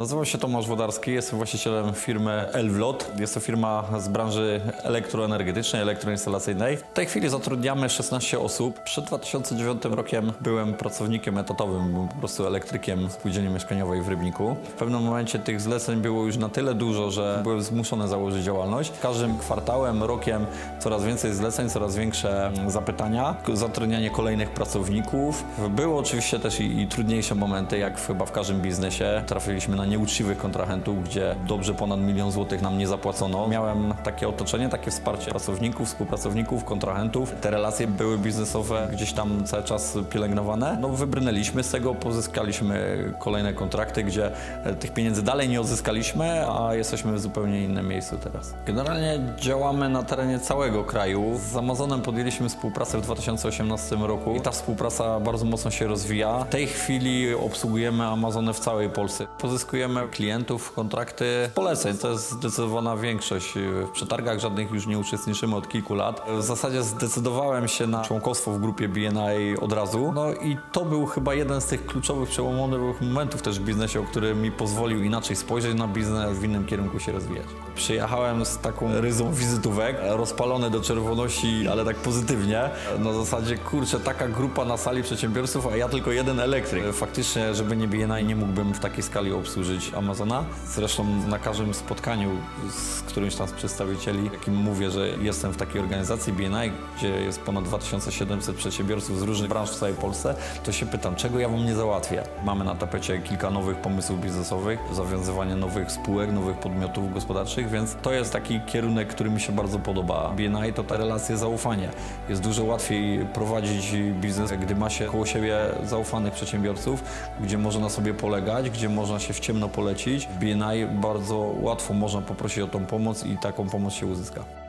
Nazywam się Tomasz Wodarski, jestem właścicielem firmy Elvlot. Jest to firma z branży elektroenergetycznej, elektroinstalacyjnej. W tej chwili zatrudniamy 16 osób. Przed 2009 rokiem byłem pracownikiem etatowym, byłem po prostu elektrykiem w spółdzielni mieszkaniowej w Rybniku. W pewnym momencie tych zleceń było już na tyle dużo, że byłem zmuszony założyć działalność. Każdym kwartałem, rokiem coraz więcej zleceń, coraz większe zapytania, zatrudnianie kolejnych pracowników. Były oczywiście też i, i trudniejsze momenty, jak chyba w każdym biznesie. Trafiliśmy na nieuczciwych kontrahentów, gdzie dobrze ponad milion złotych nam nie zapłacono. Miałem takie otoczenie, takie wsparcie pracowników, współpracowników, kontrahentów. Te relacje były biznesowe gdzieś tam cały czas pielęgnowane. No wybrnęliśmy z tego, pozyskaliśmy kolejne kontrakty, gdzie e, tych pieniędzy dalej nie odzyskaliśmy, a jesteśmy w zupełnie innym miejscu teraz. Generalnie działamy na terenie całego kraju. Z Amazonem podjęliśmy współpracę w 2018 roku i ta współpraca bardzo mocno się rozwija. W tej chwili obsługujemy Amazony w całej Polsce. Pozyskujemy klientów, kontrakty, poleceń. To jest zdecydowana większość. W przetargach żadnych już nie uczestniczymy od kilku lat. W zasadzie zdecydowałem się na członkostwo w grupie BNI od razu. No i to był chyba jeden z tych kluczowych, przełomowych momentów też w biznesie, który mi pozwolił inaczej spojrzeć na biznes, w innym kierunku się rozwijać. Przyjechałem z taką ryzą wizytówek, rozpalony do czerwoności, ale tak pozytywnie. Na zasadzie, kurczę, taka grupa na sali przedsiębiorców, a ja tylko jeden elektryk. Faktycznie, żeby nie BNI, nie mógłbym w takiej skali obsłużyć Amazona. Zresztą na każdym spotkaniu z którymś tam z przedstawicieli, jakim mówię, że jestem w takiej organizacji BNI, gdzie jest ponad 2700 przedsiębiorców z różnych branż w całej Polsce, to się pytam, czego ja wam nie załatwię? Mamy na tapecie kilka nowych pomysłów biznesowych, zawiązywanie nowych spółek, nowych podmiotów gospodarczych, więc to jest taki kierunek, który mi się bardzo podoba. BNI to ta relacja zaufania. Jest dużo łatwiej prowadzić biznes, gdy ma się koło siebie zaufanych przedsiębiorców, gdzie można na sobie polegać, gdzie można się w polecić. W BNI bardzo łatwo można poprosić o tą pomoc i taką pomoc się uzyska.